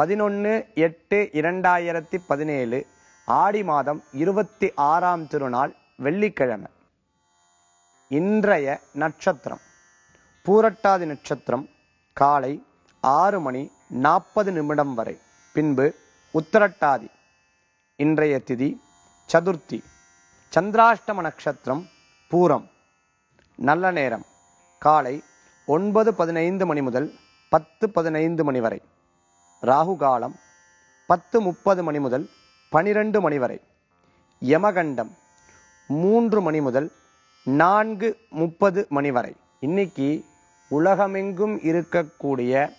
பதினொன்று எட்டு இரண்டாயிரத்தி பதினேழு ஆடி மாதம் இருபத்தி ஆறாம் திருநாள் வெள்ளிக்கிழமை. இன்றைய நட்சத்திரம் பூரட்டாதி நட்சத்திரம் காலை ஆறு மணி நாற்பது நிமிடம் வரை. பின்பு உத்தரட்டாதி இன்றைய திதி சதுர்த்தி. சந்திராஷ்டம நட்சத்திரம் பூரம். நல்ல நேரம் காலை ஒன்பது பதினைந்து மணி முதல் பத்து பதினைந்து மணி வரை. ராகு காலம் பத்து முப்பது மணி முதல் பனிரெண்டு மணி வரை. யமகண்டம் மூன்று மணி முதல் நான்கு முப்பது மணி வரை. இன்னைக்கு உலகமெங்கும் இருக்கக்கூடிய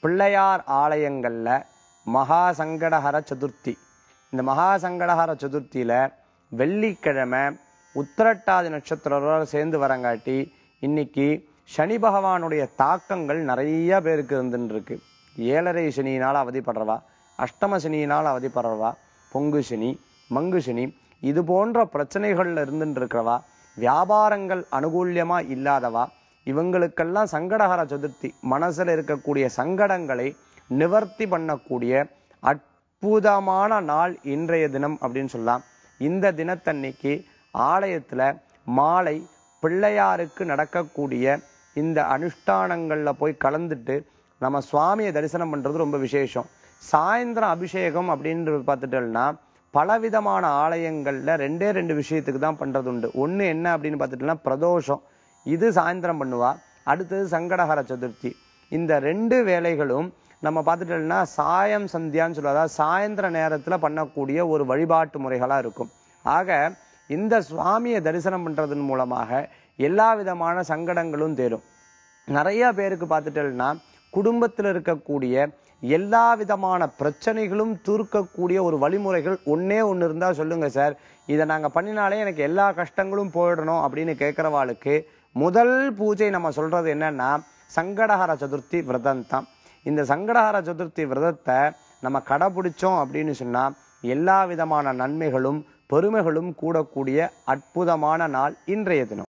பிள்ளையார் ஆலயங்களில் மகா சங்கடஹர சதுர்த்தி. இந்த மகா சங்கடஹர சதுர்த்தியில் வெள்ளிக்கிழமை உத்திரட்டாதி நட்சத்திரோட சேர்ந்து வரங்காட்டி இன்னைக்கு சனி பகவானுடைய தாக்கங்கள் நிறைய பேருக்கு இருந்துட்டுருக்கு. ஏழரை சனியினால் அவதிப்படுறவா அஷ்டம சனியினால் அவதிப்படுறவா பொங்கு சனி மங்கு சனி இது போன்ற பிரச்சனைகள்ல இருந்துட்டு இருக்கிறவா வியாபாரங்கள் அனுகூல்யமா இல்லாதவா இவங்களுக்கெல்லாம் சங்கடஹர சதுர்த்தி மனசுல இருக்கக்கூடிய சங்கடங்களை நிவர்த்தி பண்ணக்கூடிய அற்புதமான நாள் இன்றைய தினம் அப்படின்னு சொல்லலாம். இந்த தினத்தன்னைக்கு ஆலயத்துல மாலை பிள்ளையாருக்கு நடக்கக்கூடிய இந்த அனுஷ்டானங்கள்ல போய் கலந்துட்டு நம்ம சுவாமியை தரிசனம் பண்ணுறது ரொம்ப விசேஷம். சாயந்தரம் அபிஷேகம் அப்படின்னு பார்த்துட்டோம்னா பலவிதமான ஆலயங்களில் ரெண்டே ரெண்டு விஷயத்துக்கு தான் பண்றது உண்டு. ஒன்று என்ன அப்படின்னு பார்த்துட்டோம்னா பிரதோஷம். இது சாயந்தரம் பண்ணுவா. அடுத்தது சங்கடஹர சதுர்த்தி. இந்த ரெண்டு வேலைகளும் நம்ம பார்த்துட்டோம்னா சாயம் சந்தியான்னு சொல்லுவா அதாவது சாயந்தர நேரத்தில் பண்ணக்கூடிய ஒரு வழிபாட்டு முறைகளாக இருக்கும். ஆக இந்த சுவாமியை தரிசனம் பண்றதன் மூலமாக எல்லா விதமான சங்கடங்களும் தேரும். நிறைய பேருக்கு பார்த்துட்டோம்னா குடும்பத்தில் இருக்கக்கூடிய எல்லா விதமான பிரச்சனைகளும் தூர்க்கக்கூடிய ஒரு வழிமுறைகள் ஒன்றே ஒன்று இருந்தால் சொல்லுங்கள் சார். இதை நாங்கள் பண்ணினாலே எனக்கு எல்லா கஷ்டங்களும் போயிடணும் அப்படின்னு கேட்குறவாளுக்கு முதல் பூஜை நம்ம சொல்கிறது என்னன்னா சங்கடஹர சதுர்த்தி விரதம் தான். இந்த சங்கடஹர சதுர்த்தி விரதத்தை நம்ம கடைபிடிச்சோம் அப்படின்னு சொன்னால் எல்லா விதமான நன்மைகளும் பெருமைகளும் கூடக்கூடிய அற்புதமான நாள் இன்றைய தினம்.